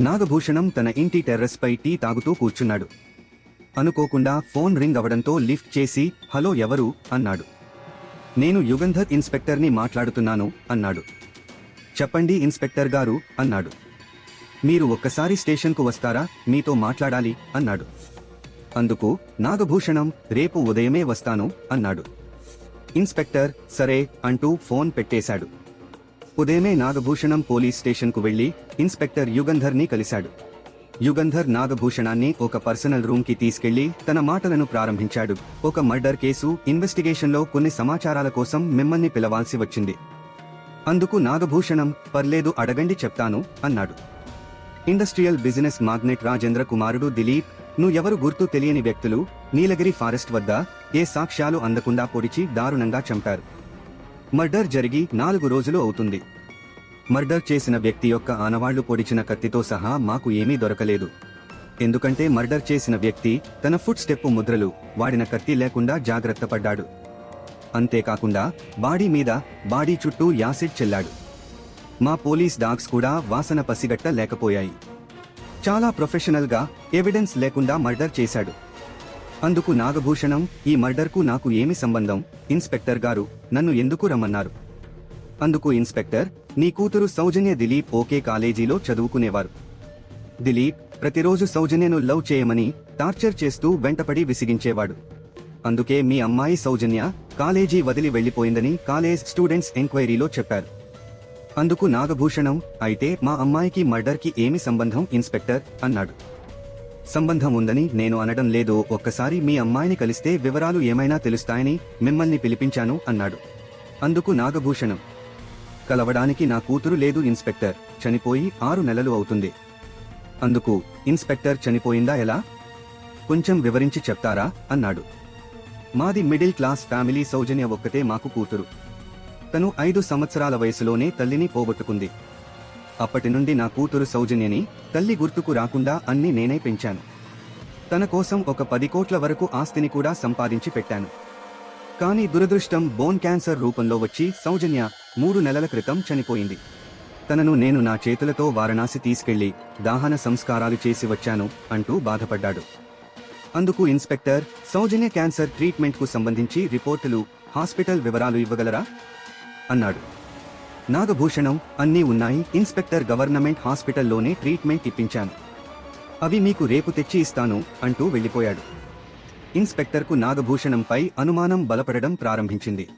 నాగభూషణం తన ఇంటి టెర్రస్పై టీ తాగుతూ కూర్చున్నాడు. అనుకోకుండా ఫోన్ రింగ్ అవడంతో లిఫ్ట్ చేసి హలో ఎవరు? అన్నాడు. నేను యుగంధర్ ఇన్స్పెక్టర్ని మాట్లాడుతున్నాను అన్నాడు. చెప్పండి ఇన్స్పెక్టర్ గారు అన్నాడు. మీరు ఒక్కసారి స్టేషన్కు వస్తారా? మీతో మాట్లాడాలి అన్నాడు. అందుకు నాగభూషణం రేపు ఉదయమే వస్తాను అన్నాడు. ఇన్స్పెక్టర్ సరే అంటూ ఫోన్ పెట్టేశాడు. ఉదయమే నాగభూషణం పోలీస్ స్టేషన్కు వెళ్ళి ఇన్స్పెక్టర్ యుగంధర్ని కలిశాడు. యుగంధర్ నాగభూషణాన్ని ఒక పర్సనల్ రూమ్కి తీసుకెళ్ళి తన మాటలను ప్రారంభించాడు. ఒక మర్డర్ కేసు ఇన్వెస్టిగేషన్లో కొన్ని సమాచారాల కోసం మిమ్మల్ని పిలవాల్సి వచ్చింది. అందుకు నాగభూషణం పర్లేదు అడగండి చెప్తాను అన్నాడు. ఇండస్ట్రియల్ బిజినెస్ మాగ్నెట్ రాజేంద్ర కుమారుడు దిలీప్ నువ్వెవరు గుర్తు తెలియని వ్యక్తులు? నీలగిరి ఫారెస్ట్ వద్ద ఏ సాక్ష్యాలు అందకుండా పొడిచి దారుణంగా చంపారు. మర్డర్ జరిగి నాలుగు రోజులు అవుతుంది. మర్డర్ చేసిన వ్యక్తి యొక్క ఆనవాళ్ళు పొడిచిన కత్తితో సహా మాకు ఏమీ దొరకలేదు. ఎందుకంటే మర్డర్ చేసిన వ్యక్తి తన ఫుట్ స్టెప్ ముద్రలు వాడిన కత్తి లేకుండా జాగ్రత్త పడ్డాడు. అంతేకాకుండా బాడీ మీద బాడీ చుట్టూ యాసిడ్ చెల్లాడు. మా పోలీస్ డాగ్స్ కూడా వాసన పసిగట్ట లేకపోయాయి. చాలా ప్రొఫెషనల్గా ఎవిడెన్స్ లేకుండా మర్డర్ చేశాడు. అందుకు నాగభూషణం ఈ మర్డర్కు నాకు ఏమి సంబంధం? ఇన్స్పెక్టర్ గారు నన్ను ఎందుకు రమ్మన్నారు? అందుకు ఇన్స్పెక్టర్ నీ కూతురు సౌజన్య దిలీప్ ఓకే కాలేజీలో చదువుకునేవారు. దిలీప్ ప్రతిరోజు సౌజన్యను లవ్ చేయమని టార్చర్ చేస్తూ వెంటపడి విసిగించేవాడు. అందుకే మీ అమ్మాయి సౌజన్య కాలేజీ వదిలి వెళ్ళిపోయిందని కాలేజ్ స్టూడెంట్స్ ఎంక్వైరీలో చెప్పారు. అందుకు నాగభూషణం అయితే మా అమ్మాయికి మర్డర్కి ఏమి సంబంధం ఇన్స్పెక్టర్? అన్నాడు. సంబంధం ఉందని నేను అనడం లేదు ఒక్కసారి మీ అమ్మాయిని కలిస్తే వివరాలు ఏమైనా తెలుస్తాయని మిమ్మల్ని పిలిపించాను అన్నాడు. అందుకు నాగభూషణం. కలవడానికి నా కూతురు లేదు ఇన్స్పెక్టర్. చనిపోయి ఆరు నెలలు అవుతుంది. అందుకు ఇన్స్పెక్టర్ చనిపోయిందా ఎలా? కొంచెం వివరించి చెప్తారా? అన్నాడు. మాది మిడిల్ క్లాస్ ఫ్యామిలీ సౌజన్య ఒక్కతే మాకు కూతురు. తను ఐదు సంవత్సరాల వయసులోనే తల్లిని పోగొట్టుకుంది. అప్పటి నుండి నా కూతురు సౌజన్యని తల్లి గుర్తుకు రాకుండా అన్ని నేనే పెంచాను. తన కోసం ఒక పది కోట్ల వరకు ఆస్తిని కూడా సంపాదించి పెట్టాను. కానీ దురదృష్టం బోన్ క్యాన్సర్ రూపంలో వచ్చి సౌజన్య మూడు నెలల క్రితం చనిపోయింది. తనను నేను నా చేతులతో వారణాసి తీసుకెళ్ళి దాహన సంస్కారాలు చేసి వచ్చాను అంటూ బాధపడ్డాడు. అందుకు ఇన్స్పెక్టర్ సౌజన్య క్యాన్సర్ ట్రీట్మెంట్కు సంబంధించి రిపోర్టులు హాస్పిటల్ వివరాలు ఇవ్వగలరా? అన్నాడు. నాగభూషణం అన్నీ ఉన్నాయి. ఇన్స్పెక్టర్ గవర్నమెంట్ హాస్పిటల్లోనే ట్రీట్మెంట్ ఇప్పించాను. అవి మీకు రేపు తెచ్చి ఇస్తాను అంటూ వెళ్ళిపోయాడు. ఇన్స్పెక్టర్కు నాగభూషణంపై అనుమానం బలపడడం ప్రారంభించింది.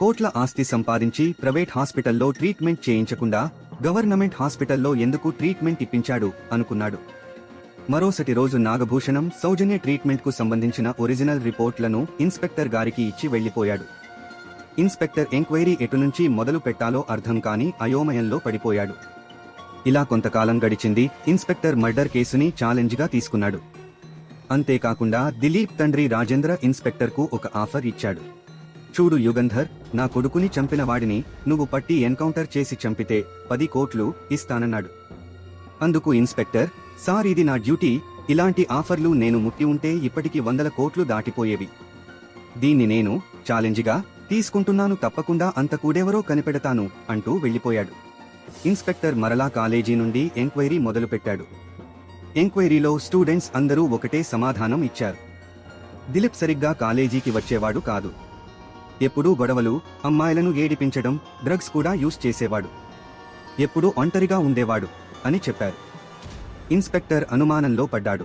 కోట్ల ఆస్తి సంపాదించి ప్రైవేట్ హాస్పిటల్లో ట్రీట్మెంట్ చేయించకుండా గవర్నమెంట్ హాస్పిటల్లో ఎందుకు ట్రీట్మెంట్ ఇప్పించాడు అనుకున్నాడు. మరోసటి రోజు నాగభూషణం సౌజన్య ట్రీట్మెంట్కు సంబంధించిన ఒరిజినల్ రిపోర్ట్లను ఇన్స్పెక్టర్ గారికి ఇచ్చి వెళ్ళిపోయాడు ఇన్స్పెక్టర్ ఎంక్వైరీ ఎటునుంచి మొదలు పెట్టాలో అర్థం కాని అయోమయంలో పడిపోయాడు. ఇలా కొంతకాలం గడిచింది ఇన్స్పెక్టర్ మర్డర్ కేసుని ఛాలెంజ్గా తీసుకున్నాడు. అంతేకాకుండా దిలీప్ తండ్రి రాజేంద్ర ఇన్స్పెక్టర్కు ఒక ఆఫర్ ఇచ్చాడు. చూడు యుగంధర్ నా కొడుకుని చంపిన వాడిని నువ్వు పట్టి ఎన్కౌంటర్ చేసి చంపితే పది కోట్లు ఇస్తానన్నాడు. అందుకు ఇన్స్పెక్టర్ సార్ ఇది నా డ్యూటీ. ఇలాంటి ఆఫర్లు నేను ముట్టి ఉంటే ఇప్పటికి వందల కోట్లు దాటిపోయేవి. దీన్ని నేను ఛాలెంజ్గా తీసుకుంటున్నాను తప్పకుండా అంత కూడెవరో కనిపెడతాను అంటూ వెళ్ళిపోయాడు. ఇన్స్పెక్టర్ మరలా కాలేజీ నుండి ఎంక్వైరీ మొదలుపెట్టాడు. ఎంక్వైరీలో స్టూడెంట్స్ అందరూ ఒకటే సమాధానం ఇచ్చారు. దిలీప్ సరిగ్గా కాలేజీకి వచ్చేవాడు కాదు. ఎప్పుడూ గొడవలు అమ్మాయిలను ఏడిపించడం డ్రగ్స్ కూడా యూస్ చేసేవాడు. ఎప్పుడూ ఒంటరిగా ఉండేవాడు అని చెప్పారు. ఇన్స్పెక్టర్ అనుమానంలో పడ్డాడు.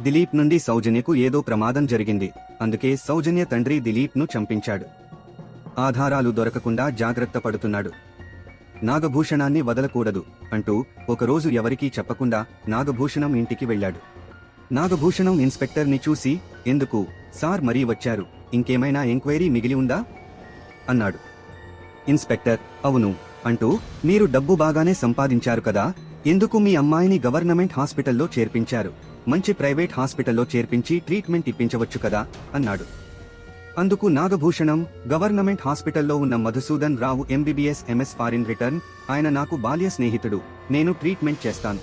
దిలీప్ నుండి సౌజన్యకు ఏదో ప్రమాదం జరిగింది అందుకే సౌజన్య తండ్రి దిలీప్ను చంపించాడు. ఆధారాలు దొరకకుండా జాగ్రత్త పడుతున్నాడు. నాగభూషణాన్ని వదలకూడదు అంటూ ఒకరోజు ఎవరికీ చెప్పకుండా నాగభూషణం ఇంటికి వెళ్ళాడు. నాగభూషణం ఇన్స్పెక్టర్ని చూసి ఎందుకు? సార్ మరీ వచ్చారు. ఇంకేమైనా ఎంక్వైరీ మిగిలి ఉందా? అన్నాడు. ఇన్స్పెక్టర్ అవును అంటూ మీరు డబ్బు బాగానే సంపాదించారు కదా ఎందుకు మీ అమ్మాయిని గవర్నమెంట్ హాస్పిటల్లో చేర్పించారు? మంచి ప్రైవేట్ హాస్పిటల్లో చేర్పించి ట్రీట్మెంట్ ఇప్పించవచ్చు కదా అన్నాడు. అందుకు నాగభూషణం గవర్నమెంట్ హాస్పిటల్లో ఉన్న Madhusudan Rao MBBS MS foreign return ఆయన నాకు బాల్య స్నేహితుడు నేను ట్రీట్మెంట్ చేస్తాను.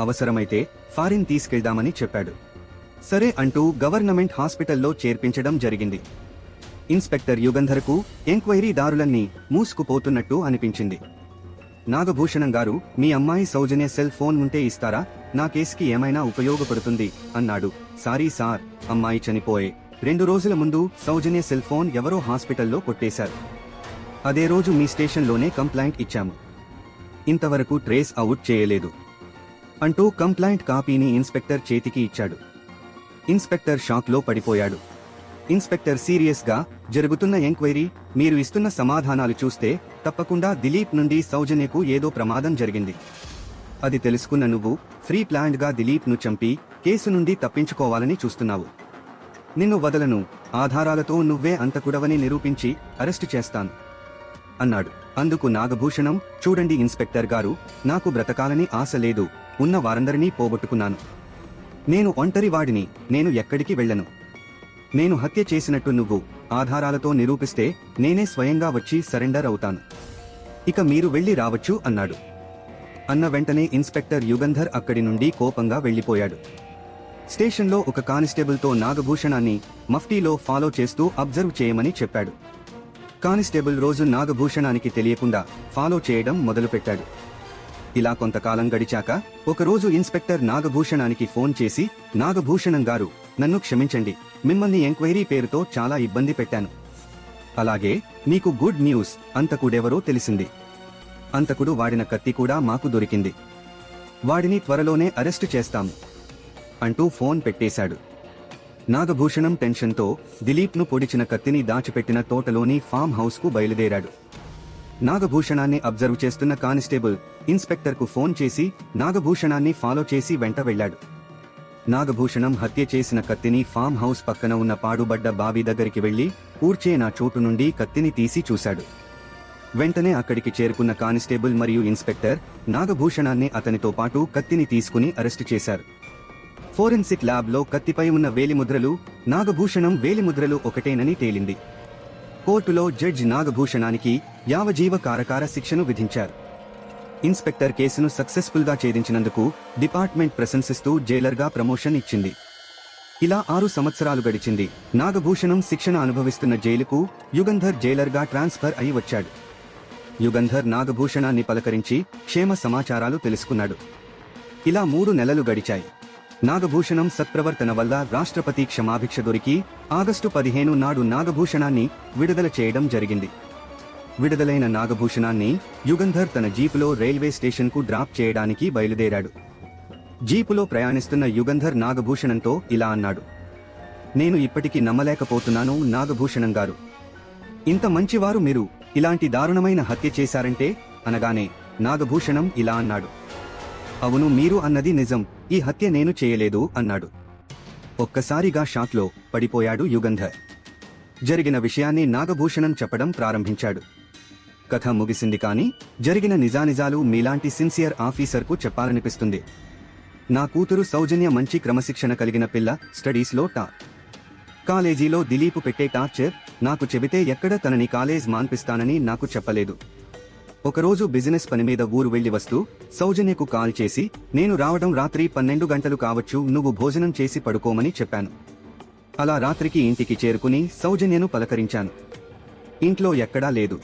అవసరమైతే ఫారిన్ తీసుకెళ్దామని చెప్పాడు. సరే అంటూ గవర్నమెంట్ హాస్పిటల్లో చేర్పించడం జరిగింది. ఇన్స్పెక్టర్ యుగంధర్కు ఎంక్వైరీదారులన్నీ మూసుకుపోతున్నట్టు అనిపించింది. నాగభూషణం గారు మీ అమ్మాయి సౌజన్య సెల్ ఫోన్ ఉంటే ఇస్తారా? నా కేసుకి ఏమైనా ఉపయోగపడుతుంది? అన్నాడు. సారీ సార్ అమ్మాయి చనిపోయే రెండు రోజుల ముందు సౌజన్య సెల్ ఫోన్ ఎవరో హాస్పిటల్లో కొట్టేశారు. అదే రోజు మీ స్టేషన్లోనే కంప్లైంట్ ఇచ్చాము. ఇంతవరకు ట్రేస్ అవుట్ చేయలేదు. అంటూ కంప్లైంట్ కాపీని ఇన్స్పెక్టర్ చేతికి ఇచ్చాడు. ఇన్స్పెక్టర్ షాక్లో పడిపోయాడు. ఇన్స్పెక్టర్ సీరియస్గా జరుగుతున్న ఎంక్వైరీ మీరు ఇస్తున్న సమాధానాలు చూస్తే తప్పకుండా దిలీప్ నుండి సౌజన్యకు ఏదో ప్రమాదం జరిగింది. అది తెలుసుకున్న నువ్వు ఫ్రీ ప్లాన్డ్గా దిలీప్ను చంపి కేసు నుండి తప్పించుకోవాలని చూస్తున్నావు. నిన్ను వదలను ఆధారాలతో నువ్వే అంతకుడవని నిరూపించి అరెస్టు చేస్తాను. అన్నాడు. అందుకు నాగభూషణం చూడండి ఇన్స్పెక్టర్ గారు నాకు బ్రతకాలని ఆశ లేదు ఉన్న వారందరినీ పోగొట్టుకున్నాను. నేను ఒంటరి వాడిని నేను ఎక్కడికి వెళ్ళను. నేను హత్య చేసినట్టు నువ్వు ఆధారాలతో నిరూపిస్తే నేనే స్వయంగా వచ్చి సరెండర్ అవుతాను. ఇక మీరు వెళ్ళి రావచ్చు అన్నాడు. అన్న వెంటనే ఇన్స్పెక్టర్ యుగంధర్ అక్కడి నుండి కోపంగా వెళ్ళిపోయాడు. స్టేషన్లో ఒక కానిస్టేబుల్తో నాగభూషణాన్ని మఫ్టీలో ఫాలో చేస్తూ అబ్జర్వ్ చేయమని చెప్పాడు. కానిస్టేబుల్ రోజు నాగభూషణానికి తెలియకుండా ఫాలో చేయడం మొదలుపెట్టాడు. ఇలా కొంతకాలం గడిచాక ఒకరోజు ఇన్స్పెక్టర్ నాగభూషణానికి ఫోన్ చేసి నాగభూషణం గారు నన్ను క్షమించండి. మిమ్మల్ని ఎంక్వైరీ పేరుతో చాలా ఇబ్బంది పెట్టాను. అలాగే మీకు గుడ్ న్యూస్ అంతకుడెవరో తెలిసింది. అంతకుడు వాడిన కత్తి కూడా మాకు దొరికింది. వాడిని త్వరలోనే అరెస్టు చేస్తాము. అంటూ ఫోన్ పెట్టేశాడు. నాగభూషణం టెన్షన్తో దిలీప్ను పొడిచిన కత్తిని దాచిపెట్టిన తోటలోని ఫామ్ హౌస్కు బయలుదేరాడు. నాగభూషణాన్ని అబ్జర్వ్ చేస్తున్న కానిస్టేబుల్ ఇన్స్పెక్టర్కు ఫోన్ చేసి నాగభూషణాన్ని ఫాలో చేసి వెంట వెళ్ళాడు. నాగభూషణం హత్య చేసిన కత్తిని ఫామ్ హౌస్ పక్కన ఉన్న పాడుబడ్డ బావి దగ్గరికి వెళ్ళి కూర్చే నా చోటు నుండి కత్తిని తీసి చూశాడు. వెంటనే అక్కడికి చేరుకున్న కానిస్టేబుల్ మరియు ఇన్స్పెక్టర్ నాగభూషణాన్ని అతనితో పాటు కత్తిని తీసుకుని అరెస్టు చేశారు. ఫోరెన్సిక్ ల్యాబ్లో కత్తిపై ఉన్న వేలిముద్రలు నాగభూషణం వేలిముద్రలు ఒకటేనని తేలింది. కోర్టులో జడ్జి నాగభూషణానికి యావజీవ కారకార శిక్షను విధించారు. ఇన్స్పెక్టర్ కేసును సక్సెస్ఫుల్గా ఛేదించినందుకు డిపార్ట్మెంట్ ప్రశంసిస్తూ జైలర్గా ప్రమోషన్ ఇచ్చింది. ఇలా ఆరు సంవత్సరాలు గడిచింది. నాగభూషణం శిక్షణ అనుభవిస్తున్న జైలుకు యుగంధర్ జైలర్గా ట్రాన్స్ఫర్ అయి వచ్చాడు. యుగంధర్ నాగభూషణాన్ని పలకరించి క్షేమ సమాచారాలు తెలుసుకున్నాడు. ఇలా మూడు నెలలు గడిచాయి. నాగభూషణం సత్ప్రవర్తన వల్ల రాష్ట్రపతి క్షమాభిక్ష దొరికి ఆగస్టు పదిహేను నాడు నాగభూషణాన్ని విడుదల చేయడం జరిగింది. విడుదలైన నాగభూషణాన్ని యుగంధర్ తన జీపులో రైల్వే స్టేషన్కు డ్రాప్ చేయడానికి బయలుదేరాడు. జీపులో ప్రయాణిస్తున్న యుగంధర్ నాగభూషణంతో ఇలా అన్నాడు. నేను ఇప్పటికీ నమ్మలేకపోతున్నాను నాగభూషణం గారు. ఇంత మంచివారు మీరు ఇలాంటి దారుణమైన హత్య చేశారంటే అనగానే నాగభూషణం ఇలా అన్నాడు. అవును మీరు అన్నది నిజం. ఈ హత్య నేను చేయలేదు అన్నాడు. ఒక్కసారిగా షాక్లో పడిపోయాడు యుగంధర్. జరిగిన విషయాన్ని నాగభూషణం చెప్పడం ప్రారంభించాడు. కథ ముగిసింది కానీ జరిగిన నిజానిజాలు మీలాంటి సిన్సియర్ ఆఫీసర్కు చెప్పాలనిపిస్తుంది. నా కూతురు సౌజన్య మంచి క్రమశిక్షణ కలిగిన పిల్ల స్టడీస్లో టాప్ కాలేజీలో దిలీప్ పెట్టే టార్చర్ నాకు చెబితే ఎక్కడ తనని కాలేజ్ మాన్పిస్తానని నాకు చెప్పలేదు. ఒకరోజు బిజినెస్ పని మీద ఊరు వెళ్ళి వస్తూ సౌజన్యకు కాల్ చేసి నేను రావడం రాత్రి పన్నెండు గంటలు కావచ్చు నువ్వు భోజనం చేసి పడుకోమని చెప్పాను. అలా రాత్రికి ఇంటికి చేరుకుని సౌజన్యను పలకరించాను. ఇంట్లో ఎక్కడా లేదు.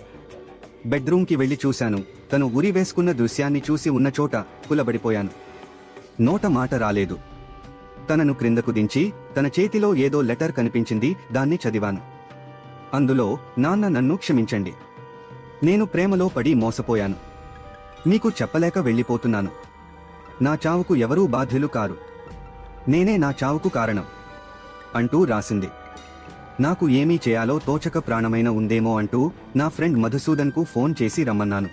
బెడ్రూమ్కి వెళ్ళి చూశాను. తను ఉరి వేసుకున్న దృశ్యాన్ని చూసి ఉన్న చోట కులబడిపోయాను. నోట మాట రాలేదు. తనను క్రిందకు దించి తన చేతిలో ఏదో లెటర్ కనిపించింది దాన్ని చదివాను. అందులో నాన్న నన్ను క్షమించండి. నేను ప్రేమలో పడి మోసపోయాను. మీకు చెప్పలేక వెళ్ళిపోతున్నాను. నా చావుకు ఎవరూ బాధ్యులు కారు. నేనే నా చావుకు కారణం అంటూ రాసింది. నాకు ఏమీ చేయాలో తోచక ప్రాణమైన ఉందేమో అంటూ నా ఫ్రెండ్ మధుసూదన్కు ఫోన్ చేసి రమ్మన్నాను.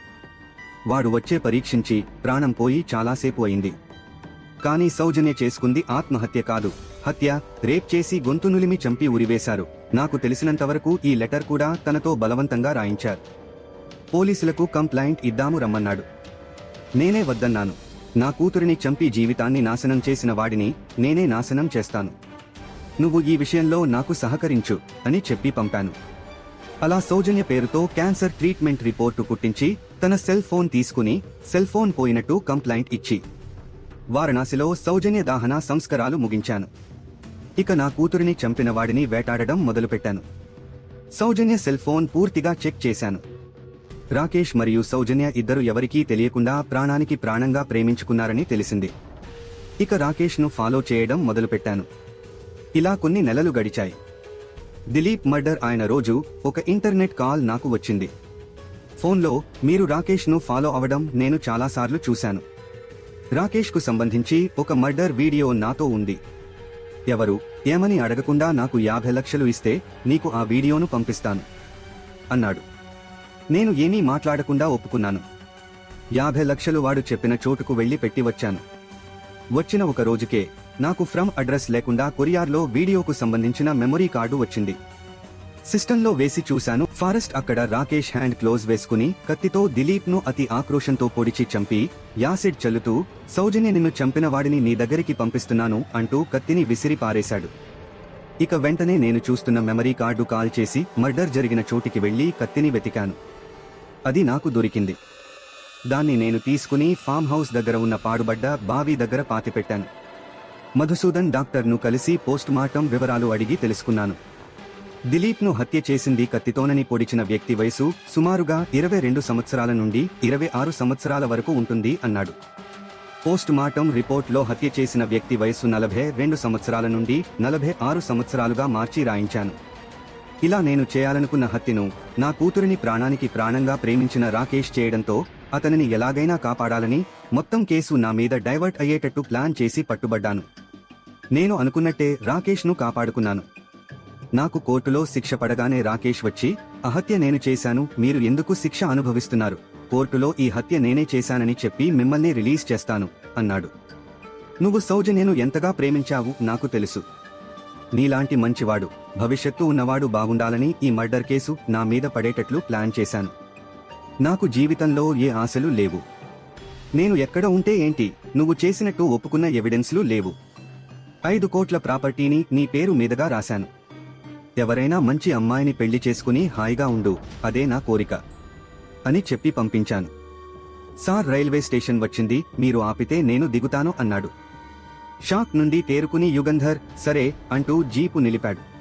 వాడు వచ్చే పరీక్షించి ప్రాణం పోయి చాలాసేపు అయింది. కానీ సౌజన్య చేసుకుంది ఆత్మహత్య కాదు. హత్య రేప్ చేసి గొంతు నులిమి చంపి ఉరివేశారు. నాకు తెలిసినంతవరకు ఈ లెటర్ కూడా తనతో బలవంతంగా రాయించారు. పోలీసులకు కంప్లైంట్ ఇద్దాము రమ్మన్నాడు. నేనే వద్దన్నాను. నా కూతురిని చంపి జీవితాన్ని నాశనం చేసిన వాడిని నేనే నాశనం చేస్తాను. నువ్వు ఈ విషయంలో నాకు సహకరించు అని చెప్పి పంపాను. అలా సౌజన్య పేరుతో క్యాన్సర్ ట్రీట్మెంట్ రిపోర్టు పుట్టించి తన సెల్ ఫోన్ తీసుకుని సెల్ ఫోన్ పోయినట్టు కంప్లైంట్ ఇచ్చి వారణాసిలో సౌజన్య దాహన సంస్కారాలు ముగించాను. ఇక నా కూతురిని చంపిన వాడిని వేటాడడం మొదలుపెట్టాను. సౌజన్య సెల్ ఫోన్ పూర్తిగా చెక్ చేశాను. రాకేష్ మరియు సౌజన్య ఇద్దరు ఎవరికీ తెలియకుండా ప్రాణానికి ప్రాణంగా ప్రేమించుకున్నారని తెలిసింది. ఇక రాకేష్ను ఫాలో చేయడం మొదలుపెట్టాను. ఇలా కొన్ని నెలలు గడిచాయి. దిలీప్ మర్డర్ ఆయన రోజు ఒక ఇంటర్నెట్ కాల్ నాకు వచ్చింది. ఫోన్లో మీరు రాకేష్ను ఫాలో అవడం నేను చాలాసార్లు చూశాను. రాకేష్కు సంబంధించి ఒక మర్డర్ వీడియో నాతో ఉంది. ఎవరు ఏమని అడగకుండా నాకు యాభై లక్షలు ఇస్తే నీకు ఆ వీడియోను పంపిస్తాను. అన్నాడు. నేను ఏమీ మాట్లాడకుండా ఒప్పుకున్నాను. యాభై లక్షలు వాడు చెప్పిన చోటుకు వెళ్ళి పెట్టి వచ్చాను. వచ్చిన ఒక రోజుకే నాకు ఫ్రమ్ అడ్రస్ లేకుండా కొరియార్లో వీడియోకు సంబంధించిన మెమొరీ కార్డు వచ్చింది. సిస్టంలో వేసి చూశాను ఫారెస్ట్ అక్కడ రాకేష్ హ్యాండ్ క్లోజ్ వేసుకుని కత్తితో దిలీప్ను అతి ఆక్రోషంతో పొడిచి చంపి యాసిడ్ చల్లుతూ సౌజన్య నిన్ను చంపిన వాడిని నీ దగ్గరికి పంపిస్తున్నాను అంటూ కత్తిని విసిరి పారేశాడు. ఇక వెంటనే నేను చూస్తున్న మెమరీ కార్డు కాల్ చేసి మర్డర్ జరిగిన చోటికి వెళ్ళి కత్తిని వెతికాను. అది నాకు దొరికింది. దాన్ని నేను తీసుకుని ఫామ్ హౌస్ దగ్గర ఉన్న పాడుబడ్డ బావి దగ్గర పాతిపెట్టాను. మధుసూదన్ డాక్టర్ను కలిసి పోస్ట్ మార్టం వివరాలు అడిగి తెలుసుకున్నాను. దిలీప్ను హత్య చేసింది కత్తితోనని పొడిచిన వ్యక్తి వయసు సుమారుగా ఇరవై రెండు సంవత్సరాల నుండి ఇరవై ఆరు సంవత్సరాల వరకు ఉంటుంది అన్నాడు. పోస్ట్ మార్టం రిపోర్ట్లో హత్య చేసిన వ్యక్తి వయసు నలభై రెండు సంవత్సరాల నుండి నలభై ఆరు సంవత్సరాలుగా మార్చి రాయించాను. ఇలా నేను చేయాలనుకున్న హత్యను నా కూతురిని ప్రాణానికి ప్రాణంగా ప్రేమించిన రాకేష్ చేయడంతో అతనిని ఎలాగైనా కాపాడాలని మొత్తం కేసు నా మీద డైవర్ట్ అయ్యేటట్టు ప్లాన్ చేసి పట్టుబడ్డాను. నేను అనుకున్నట్టే రాకేష్ను కాపాడుకున్నాను. నాకు కోర్టులో శిక్ష పడగానే రాకేష్ వచ్చి అహత్య నేను చేశాను మీరు ఎందుకు శిక్ష అనుభవిస్తున్నారు? కోర్టులో ఈ హత్య నేనే చేశానని చెప్పి మిమ్మల్ని రిలీజ్ చేస్తాను అన్నాడు. నువ్వు సౌజన్యను ఎంతగా ప్రేమించావు నాకు తెలుసు. నీలాంటి మంచివాడు భవిష్యత్తు ఉన్నవాడు బాగుండాలని ఈ మర్డర్ కేసు నా మీద పడేటట్లు ప్లాన్ చేశాను. నాకు జీవితంలో ఏ ఆశలు లేవు. నేను ఎక్కడ ఉంటే ఏంటి? నువ్వు చేసినట్టు ఒప్పుకున్న ఎవిడెన్స్లు లేవు. ఐదు కోట్ల ప్రాపర్టీని నీ పేరు మీదగా రాశాను. ఎవరైనా మంచి అమ్మాయిని పెళ్ళి చేసుకుని హాయిగా ఉండు అదే నా కోరిక అని చెప్పి పంపించాను. సార్ రైల్వే స్టేషన్ వచ్చింది మీరు ఆపితే నేను దిగుతాను అన్నాడు. షాక్ నుండి తేరుకుని యుగంధర్ సరే అంటూ జీపు నిలిపాడు.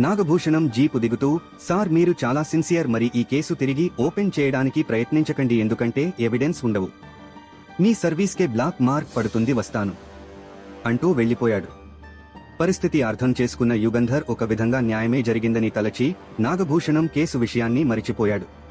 నాగభూషణం జీపు దిగుతూ సార్ మీరు చాలా సిన్సియర్ మరి ఈ కేసు తిరిగి ఓపెన్ చేయడానికి ప్రయత్నించకండి ఎందుకంటే ఎవిడెన్స్ ఉండవు. మీ సర్వీస్కే బ్లాక్ మార్క్ పడుతుంది వస్తాను. అంటూ వెళ్ళిపోయాడు. పరిస్థితి అర్థం చేసుకున్న యుగంధర్ ఒక విధంగా న్యాయమే జరిగిందని తలచి నాగభూషణం కేసు విషయాన్ని మరిచిపోయాడు.